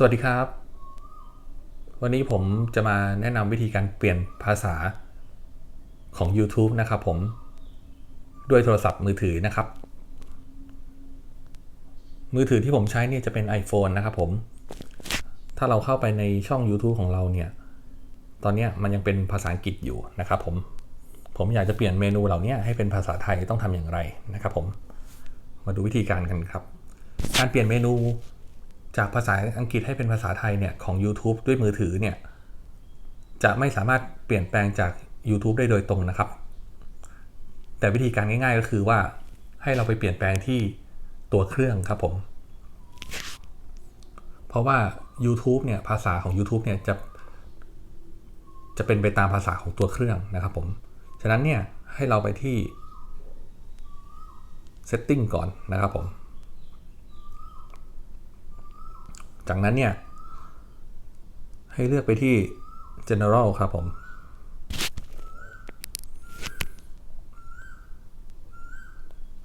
สวัสดีครับ วันนี้ผมจะมาแนะนำวิธีการเปลี่ยนภาษาของ YouTube นะครับผม ด้วยโทรศัพท์มือถือนะครับ มือถือที่ผมใช้เนี่ยจะเป็น iPhone นะครับผม ถ้าเราเข้าไปในช่อง YouTube ของเราเนี่ย ตอนนี้มันยังเป็นภาษาอังกฤษอยู่นะครับผม ผมอยากจะเปลี่ยนเมนูเหล่านี้ให้เป็นภาษาไทยต้องทำอย่างไรนะครับผม มาดูวิธีการกันครับ การเปลี่ยนเมนู จากภาษาอังกฤษให้เป็นภาษาไทยเนี่ยของ YouTube ด้วยมือถือเนี่ยจะไม่สามารถเปลี่ยนแปลงจาก YouTube ได้โดยตรงนะครับ แต่วิธีการง่าย ๆ ก็คือว่าให้เราไปเปลี่ยนแปลงที่ตัวเครื่องครับผม เพราะว่า YouTube เนี่ยภาษาของ YouTube เนี่ยจะจะเป็นไปตามภาษาของตัวเครื่องนะครับผม ฉะนั้นเนี่ยให้เราไปที่ Setting ก่อนนะครับผม จากนั้นเนี่ย ให้เลือกไปที่ general ครับผม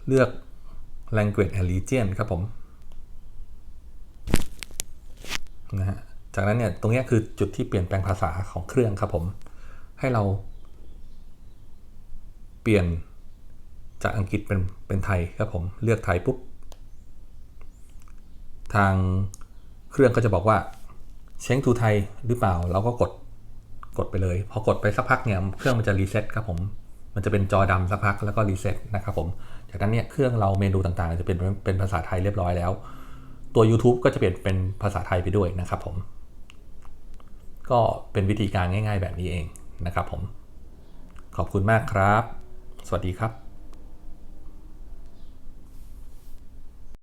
เลือก language and region ครับผมนะฮะจากนั้นเนี่ยตรงนี้คือจุดที่เปลี่ยนแปลงภาษาของเครื่องครับผม ให้เรา เปลี่ยนจากอังกฤษเป็นเป็นไทยครับผม เลือกไทยปุ๊บ ทาง เครื่องก็จะบอกว่าเช้งทูไทยหรือเปล่า เราก็กดกดไปเลย พอกดไปสักพักเนี่ยเครื่องมันจะรีเซ็ตครับผมมันจะเป็นจอดำสักพักแล้วก็รีเซ็ตนะครับผมจากนั้นเนี่ยเครื่องเราเมนูต่างๆ จะเป็นเป็นภาษาไทยเรียบร้อยแล้ว ตัว YouTube ก็จะเปลี่ยนเป็นภาษาไทยไปด้วยนะครับผม ก็เป็นวิธีการง่าย ๆ แบบนี้เองนะครับผม ขอบคุณมากครับ สวัสดีครับ